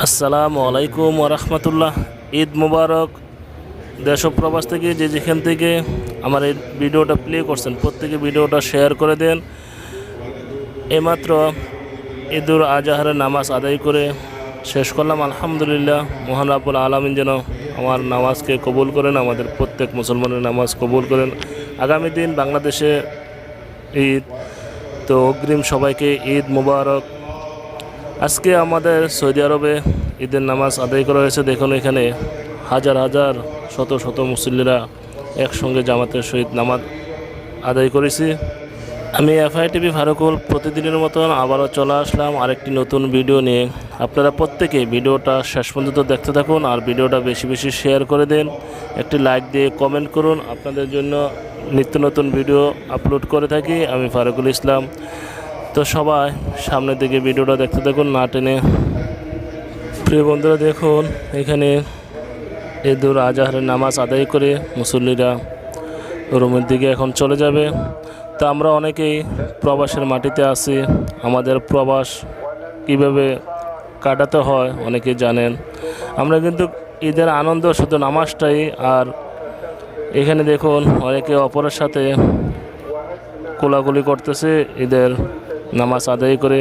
আসসালামু আলাইকুম ওরহমতুল্লাহ ঈদ মুবারক। দেশ ও প্রবাস থেকে যে যেখান থেকে আমার এই ভিডিওটা প্লে করছেন, প্রত্যেকে ভিডিওটা শেয়ার করে দেন। এইমাত্র ঈদুল আজহারের নামাজ আদায় করে শেষ করলাম। আলহামদুলিল্লাহ, মহান রাব্বুল আলমিন যেন আমার নামাজকে কবুল করেন, আমাদের প্রত্যেক মুসলমানের নামাজ কবুল করেন। আগামী দিন বাংলাদেশে ঈদ, তো অগ্রিম সবাইকে ঈদ মুবারক আজকে আমাদের সৌদি আরবে ঈদের নামাজ আদায় করা হয়েছে। দেখুন এখানে হাজার হাজার, শত শত মুসল্লিরা একসঙ্গে জামাতের সহিত নামাজ আদায় করেছি। আমি এফআই টিভি ফারুকুল প্রতিদিনের মতন আবারও চলে আসলাম আরেকটি নতুন ভিডিও নিয়ে। আপনারা প্রত্যেকে ভিডিওটা শেষ পর্যন্ত দেখতে থাকুন আর ভিডিওটা বেশি বেশি শেয়ার করে দেন। একটি লাইক দিয়ে কমেন্ট করুন। আপনাদের জন্য নিত্য নতুন ভিডিও আপলোড করে থাকি। আমি ফারুকুল ইসলাম। তো সবাই সামনের দিকে ভিডিওটা দেখতে দেখুন না টেনে। প্রিয় বন্ধুরা, দেখুন, এখানে ঈদুল আজহারের নামাজ আদায় করে মুসল্লিরা রুমের দিকে এখন চলে যাবে। তা আমরা অনেকেই প্রবাসের মাটিতে আছি। আমাদের প্রবাস কীভাবে কাটাতে হয় অনেকেই জানেন। আমরা কিন্তু ঈদের আনন্দ শুধু নামাজটাই আর এখানে দেখুন, অনেকে অপরের সাথে কোলাকুলি করতেছে ঈদের নামাজ আদায় করে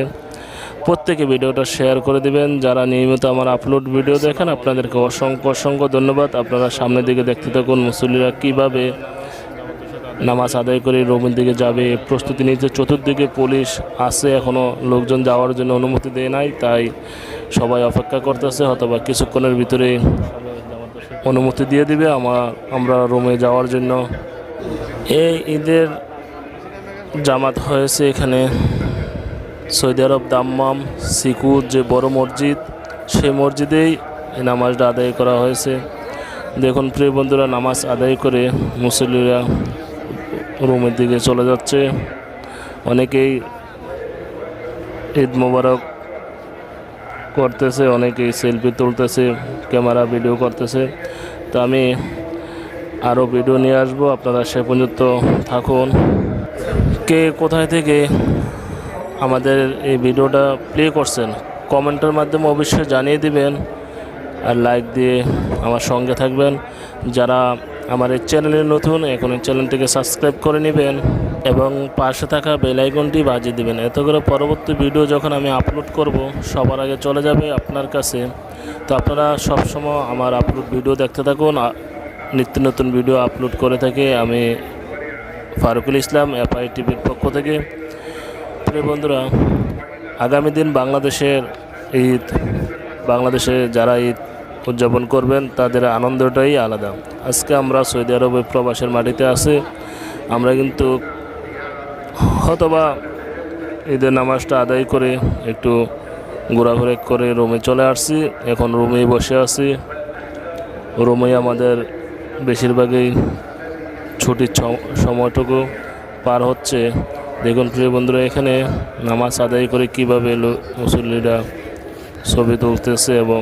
প্রত্যেকে ভিডিওটা শেয়ার করে দিবেন। যারা নিয়মিত আমার আপলোড ভিডিও দেখেন, আপনাদেরকে অসংখ্য অসংখ্য ধন্যবাদ। আপনারা সামনের দিকে দেখতে থাকুন মুসল্লিরা কীভাবে নামাজ আদায় করে রোমের দিকে যাবে। প্রস্তুতি নিতে চতুর্দিকে পুলিশ আছে এখনও লোকজন যাওয়ার জন্য অনুমতি দেয় নাই, তাই সবাই অপেক্ষা করতেছে, অথবা কিছুক্ষণের ভিতরে অনুমতি দিয়ে দিবে আমার আমরা রোমে যাওয়ার জন্য। এই ঈদের জামাত হয়েছে এখানে। সৌদি আরব দাম্মাম, সিকুর যে বড় মসজিদ, সেই মসজিদেই এই নামাজটা আদায় করা হয়েছে। দেখুন প্রিয় বন্ধুরা, নামাজ আদায় করে মুসল্লিরা রুমের দিকে চলে যাচ্ছে। অনেকেই ঈদ মোবারক করতেছে, অনেকেই সেলফি তুলতেছে, ক্যামেরা ভিডিও করতেছে। তো আমি আরও ভিডিও নিয়ে আসব, আপনারা সে পর্যন্ত থাকুন। কে কোথায় থেকে আমাদের এই ভিডিওটা প্লে করছেন। কমেন্টের মাধ্যমে অবশ্যই জানিয়ে দিবেন আর লাইক দিয়ে আমার সঙ্গে থাকবেন। যারা আমার এই চ্যানেলে নতুন এখন এই চ্যানেলটিকে সাবস্ক্রাইব করে নেবেন এবং পাশে থাকা বেল আইকনটি বাজিয়ে দিবেন। এত করে পরবর্তী ভিডিও যখন আমি আপলোড করব, সবার আগে চলে যাবে আপনার কাছে। তো আপনারা সবসময় আমার আপলোড ভিডিও দেখতে থাকুন। নিত্য নতুন ভিডিও আপলোড করে থাকি আমি ফারুকুল ইসলাম, এফআই টিভির পক্ষ থেকে। প্রিয় বন্ধুরা, আগামী দিন বাংলাদেশের ঈদ, বাংলাদেশে যারা ঈদ উদযাপন করবেন, তাদের আনন্দটাই আলাদা। আজকে আমরা সৌদি আরবে প্রবাসের মাটিতে আছি। আমরা কিন্তু হয়তোবা ঈদের নামাজটা আদায় করে একটু ঘোরাঘুরি করে রুমে চলে আসছি। এখন রুমেই বসে আছি। রুমেই আমাদের বেশিরভাগই ছুটির সময়টুকু পার হচ্ছে। দেখুন প্রিয় বন্ধুরা, এখানে নামাজ আদায় করে কীভাবে মুসল্লিরা ছবি তুলতেছে এবং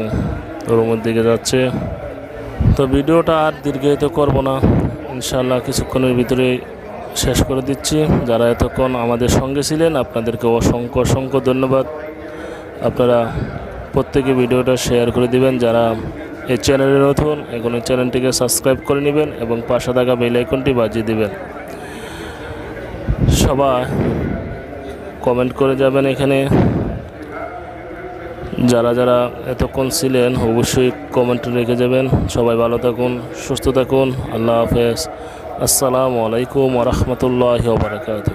রুমের দিকে যাচ্ছে। তো ভিডিওটা আর দীর্ঘায়িত করব না। ইনশাল্লাহ কিছুক্ষণের ভিতরে শেষ করে দিচ্ছি। যারা এতক্ষণ আমাদের সঙ্গে ছিলেন, আপনাদেরকে অসংখ্য অসংখ্য ধন্যবাদ। আপনারা প্রত্যেকে ভিডিওটা শেয়ার করে দিবেন। যারা এই চ্যানেলে নতুন এখন এই চ্যানেলটিকে সাবস্ক্রাইব করে নেবেন এবং পাশে থাকা বেল আইকনটি বাজিয়ে দিবেন। সবাই কমেন্ট করে যাবেন এখানে। যারা যারা এতক্ষণ ছিলেন, অবশ্যই কমেন্ট রেখে যাবেন। সবাই ভালো থাকুন, সুস্থ থাকুন। আল্লাহ হাফেজ। আসসালামু আলাইকুম ওরহমতুল্লাহ বারকাত